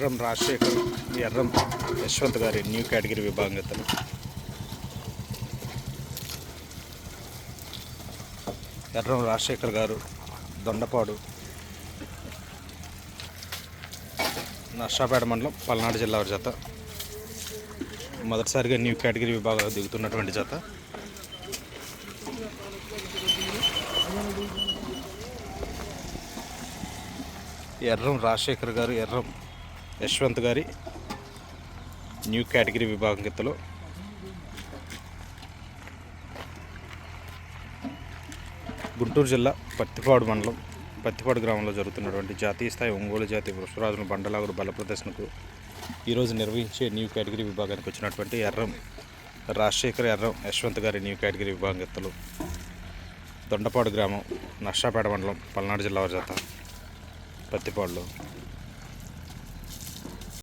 ఎర్రం రాజశేఖర్ ఎర్రం యశ్వంత్ గారి new category విభాగం ఎర్రం రాజశేఖర్ గారు దొండపాడు నర్సాపేట మండలం పల్నాడు జిల్లా వారి జత. మొదటిసారిగా న్యూ కేటగిరీ విభాగంలో దిగుతున్నటువంటి జత. ఎర్రం రాజశేఖర్ గారు ఎర్రం యశ్వంత్ గారి న్యూ కేటగిరీ విభాగం కిత్తలో గుంటూరు జిల్లా పత్తిపాడు మండలం పత్తిపాడు గ్రామంలో జరుగుతున్నటువంటి జాతీయ స్థాయి ఒంగోలు జాతి వృషరాజుల బండలాగుడు బల ప్రదర్శనకు ఈరోజు నిర్వహించే న్యూ కేటగిరీ విభాగానికి వచ్చినటువంటి ఎర్రం రాజశేఖర్ ఎర్రం యశ్వంత్ గారి న్యూ కేటగిరీ విభాగం ఎత్తలు దొండపాడు గ్రామం నర్సాపేట మండలం పల్నాడు జిల్లా వారి జత పత్తిపాడులో.